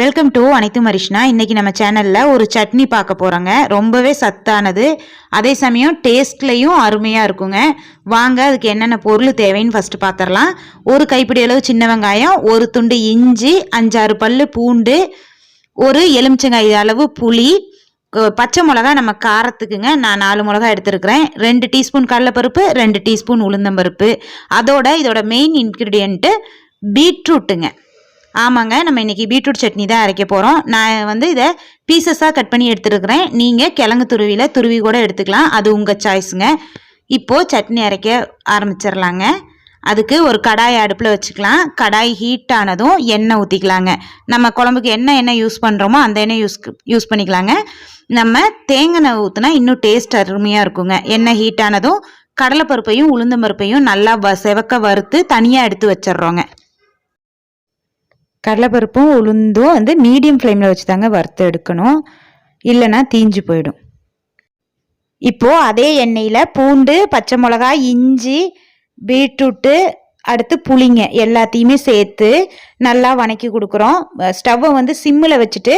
Welcome to அனைத்து மரிஷ்னா இன்றைக்கி நம்ம சேனலில் ஒரு சட்னி பார்க்க போகிறோங்க ரொம்பவே சத்தானது. அதே சமயம் டேஸ்ட்லேயும் அருமையாக இருக்குங்க. வாங்க அதுக்கு என்னென்ன பொருள் தேவைன்னு ஃபஸ்ட்டு பார்த்துடலாம் ஒரு கைப்பிடி அளவு சின்ன வெங்காயம் ஒரு துண்டு இஞ்சி அஞ்சாறு பல் பூண்டு ஒரு எலுமிச்சங்காய் அளவு புளி பச்சை மிளகா நம்ம காரத்துக்குங்க. நான் நாலு மிளகா எடுத்துருக்கிறேன். ரெண்டு டீஸ்பூன் கடலைப்பருப்பு ரெண்டு டீஸ்பூன் உளுந்தம்பருப்பு. அதோட இதோட மெயின் இன்க்ரீடியண்ட்டு பீட்ரூட்டுங்க. ஆமாங்க நம்ம இன்னைக்கு பீட்ரூட் சட்னி தான் அரைக்க போகிறோம் நான் வந்து இதை பீசஸாக கட் பண்ணி எடுத்துருக்கிறேன். நீங்கள் கிழங்கு துருவியில் துருவி கூட எடுத்துக்கலாம். அது உங்கள் சாய்ஸுங்க இப்போது சட்னி அரைக்க ஆரம்பிச்சிடலாங்க அதுக்கு ஒரு கடாய் அடுப்பில் வச்சுக்கலாம். கடாய் ஹீட் ஆனதும் எண்ணெய் ஊற்றிக்கலாங்க நம்ம குழம்புக்கு என்ன எண்ணெய் யூஸ் பண்ணுறோமோ அந்த எண்ணெய் யூஸ் யூஸ் பண்ணிக்கலாங்க. நம்ம தேங்காய் எண்ணெய் ஊற்றினா இன்னும் டேஸ்ட் அருமையாக இருக்குங்க. எண்ணெய் ஹீட் ஆனதும் கடலைப்பருப்பையும் உளுந்தம்பருப்பையும் நல்லா வ செவக்க வறுத்து தனியாக எடுத்து வச்சிடுறோங்க. கடலைப்பருப்பும் உளுந்தும் வந்து மீடியம் ஃப்ளேமில் வச்சு தாங்க வறுத்து எடுக்கணும். இல்லைன்னா தீஞ்சு போயிடும். இப்போது அதே எண்ணெயில் பூண்டு பச்சை மிளகாய் இஞ்சி பீட்ரூட்டு அடுத்து புளிங்க எல்லாத்தையுமே சேர்த்து நல்லா வணக்கி கொடுக்குறோம். ஸ்டவ்வை வந்து சிம்மில் வச்சுட்டு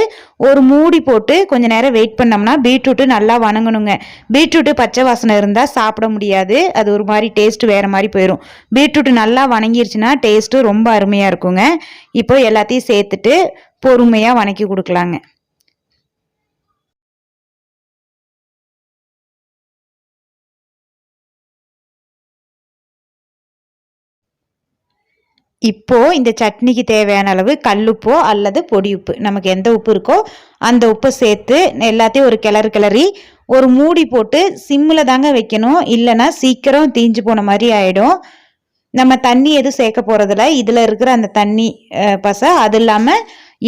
ஒரு மூடி போட்டு கொஞ்சம் நேரம் வெயிட் பண்ணோம்னா பீட்ரூட்டு நல்லா வணங்கணுங்க. பீட்ரூட்டு பச்சை வாசனை இருந்தால் சாப்பிட முடியாது. அது ஒரு மாதிரி டேஸ்ட்டு வேறு மாதிரி போயிடும் பீட்ரூட்டு நல்லா வணங்கிருச்சுன்னா டேஸ்ட்டு ரொம்ப அருமையாக இருக்குங்க. இப்போ எல்லாத்தையும் சேர்த்துட்டு பொறுமையாக வணக்கி கொடுக்கலாங்க. இப்போது இந்த சட்னிக்கு தேவையான அளவு கல்லுப்போ அல்லது பொடி உப்பு நமக்கு எந்த உப்பு இருக்கோ அந்த உப்பை சேர்த்து எல்லாத்தையும் ஒரு கிளறு கிளறி ஒரு மூடி போட்டு சிம்மில் தாங்க வைக்கணும். இல்லைன்னா சீக்கிரம் தீஞ்சு போன மாதிரி ஆகிடும் நம்ம தண்ணி எதுவும் சேர்க்க போகிறதில்ல இதில் இருக்கிற அந்த தண்ணி பசை அது இல்லாமல்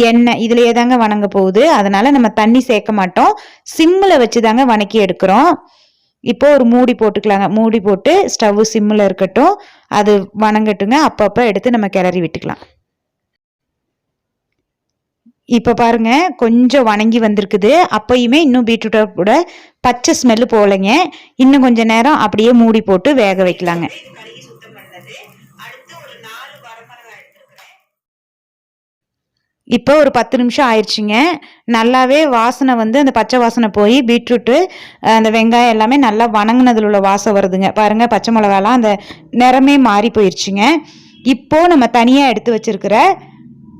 எண்ணெய் இதுலேயே தாங்க வணங்க போகுது. அதனால் நம்ம தண்ணி சேர்க்க மாட்டோம். சிம்மில் வச்சு தாங்க வணக்கி எடுக்கிறோம். இப்போ ஒரு மூடி போட்டுக்கலாங்க. மூடி போட்டு ஸ்டவ் சிம்மில் இருக்கட்டும். அது வணங்கட்டுங்க. அப்பப்போ எடுத்து நம்ம கிளறி விட்டுக்கலாம். இப்போ பாருங்க கொஞ்சம் வணங்கி வந்திருக்குது. அப்பயுமே இன்னும் பீட்ரூட்டோட பச்சை ஸ்மெல்லு போகலைங்க இன்னும் கொஞ்சம் நேரம் அப்படியே மூடி போட்டு வேக வைக்கலாங்க. இப்போ ஒரு பத்து நிமிஷம் ஆயிடுச்சுங்க. நல்லாவே வாசனை வந்து அந்த பச்சை வாசனை போய் பீட்ரூட்டு அந்த வெங்காயம் எல்லாமே நல்லா வணங்கினதில் உள்ள வாசம் வருதுங்க. பாருங்க பச்சை மிளகாலாம் அந்த நிறமே மாறி போயிடுச்சுங்க இப்போது நம்ம தனியாக எடுத்து வச்சுருக்கிற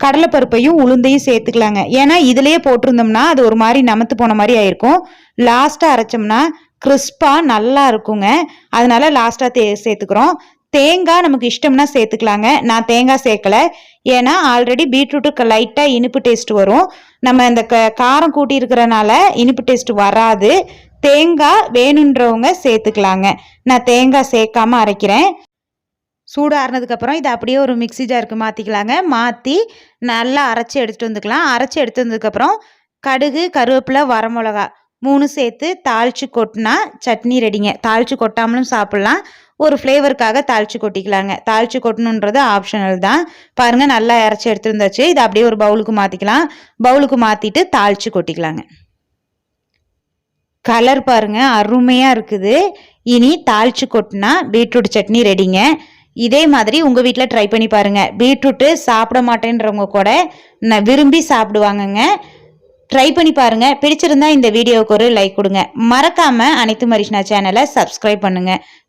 கடலைப்பருப்பையும் உளுந்தையும் சேர்த்துக்கலாங்க. ஏன்னா இதுலேயே போட்டிருந்தோம்னா அது ஒரு மாதிரி நமத்து போன மாதிரி ஆயிருக்கும். லாஸ்ட்டாக அரைச்சோம்னா கிறிஸ்பாக நல்லா இருக்குங்க. அதனால லாஸ்ட்டாக தே சேர்த்துக்கிறோம். தேங்காய் நமக்கு இஷ்டம்னா சேர்த்துக்கலாங்க. நான் தேங்காய் சேர்க்கல. ஏன்னா ஆல்ரெடி பீட்ரூட்டுக்கு லைட்டாக இனிப்பு டேஸ்ட் வரும். நம்ம இந்த க காரம் கூட்டியிருக்கிறனால இனிப்பு டேஸ்ட் வராது. தேங்காய் வேணுன்றவங்க சேர்த்துக்கலாங்க. நான் தேங்காய் சேர்க்காம அரைக்கிறேன். சூடு ஆறுனதுக்கப்புறம் இதை அப்படியே ஒரு மிக்சி ஜாருக்கு மாற்றிக்கலாங்க மாற்றி நல்லா அரைச்சி எடுத்துகிட்டு வந்துக்கலாம். அரைச்சி எடுத்து வந்ததுக்கப்புறம் கடுகு கருவேப்பிலை வரமிளகா மூணு சேர்த்து தாளித்து கொட்டினா சட்னி ரெடிங்க தாளித்து கொட்டாமலும் சாப்பிட்லாம். ஒரு ஃப்ளேவருக்காக தாளித்து கொட்டிக்கலாங்க. தாளித்து கொட்டணுன்றது ஆப்ஷனல் தான். பாருங்கள் நல்லா இறச்சி எடுத்துருந்தாச்சு. இதை அப்படியே ஒரு பவுலுக்கு மாற்றிக்கலாம் பவுலுக்கு மாற்றிட்டு தாளித்து கொட்டிக்கலாங்க. கலர் பாருங்க அருமையாக இருக்குது. இனி தாளிச்சு கொட்டினா பீட்ரூட் சட்னி ரெடிங்க இதே மாதிரி உங்கள் வீட்டில் ட்ரை பண்ணி பாருங்கள் பீட்ரூட்டு சாப்பிட மாட்டேன்றவங்க கூட நான் விரும்பி சாப்பிடுவாங்கங்க. ட்ரை பண்ணி பாருங்க. பிடிச்சிருந்தா இந்த வீடியோவுக்கு ஒரு லைக் கொடுங்க. மறக்காமல் அனைத்து மரிஷ்னா சேனலை சப்ஸ்கிரைப் பண்ணுங்க.